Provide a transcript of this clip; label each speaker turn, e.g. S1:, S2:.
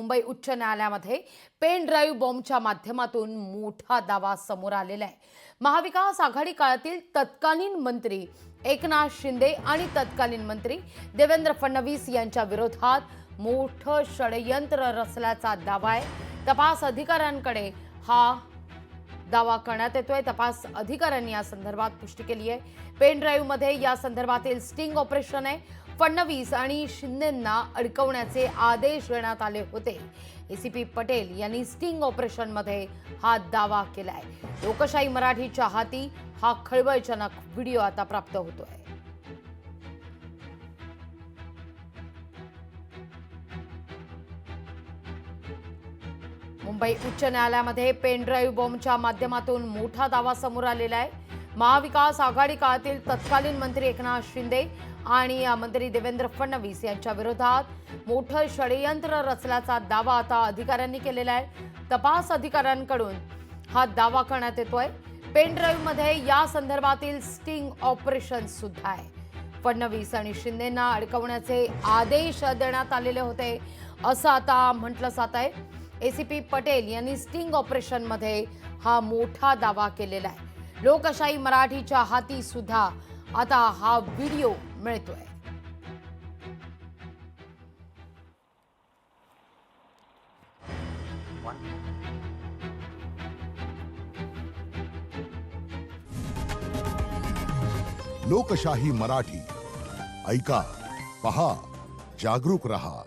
S1: मुंबई उच्च न्यायालयामध्ये pen drive बॉम्बच्या माध्यमातून मोठा दावा समोर आलेला आहे. महाविकास आघाडी काळातील तत्कालीन मंत्री एकनाथ शिंदे आणि तत्कालीन मंत्री देवेंद्र फडणवीस यांच्या विरोधात मोठं षडयंत्र रचल्याचा दावा आहे. तपास अधिकाऱ्यांकडे हा दावा करण्यात येतोय. तपास अधिकाऱ्यांनी या संदर्भात पुष्टी केली आहे. पेन ड्राईव्हमध्ये या संदर्भातील स्टिंग ऑपरेशन आहे. फडणवीस आणि शिंदेंना अडकवण्याचे आदेश देण्यात आले होते. एसीपी पटेल यांनी स्टिंग ऑपरेशनमध्ये हा दावा केलाय. लोकशाही मराठीच्या हाती हा खळबळजनक व्हिडिओ आता प्राप्त होतोय. मुंबई उच्च न्यायालयामध्ये पेनड्राईव्ह बॉम्बच्या माध्यमातून मोठा दावा समोर आलेला आहे. महाविकास आघाडी काळातील तत्कालीन मंत्री एकनाथ शिंदे आणि मंत्री देवेंद्र फडणवीस यांच्या विरोधात मोठं षडयंत्र रचल्याचा दावा आता अधिकाऱ्यांनी केलेला आहे. तपास अधिकाऱ्यांकडून हा दावा करण्यात येतोय. पेन ड्राईव्हमध्ये या संदर्भातील स्टिंग ऑपरेशन सुद्धा आहे. फडणवीस आणि शिंदेना अडकवण्याचे आदेश देण्यात आलेले होते असं आता म्हटलं जात आहे. एसीपी पटेल यांनी स्टिंग ऑपरेशनमध्ये हा मोठा दावा केलेला आहे. लोकशाही मराठीच्या हाती सुद्धा आता हा व्हिडिओ मिळतोय.
S2: लोकशाही मराठी. ऐका पहा जागरूक रहा.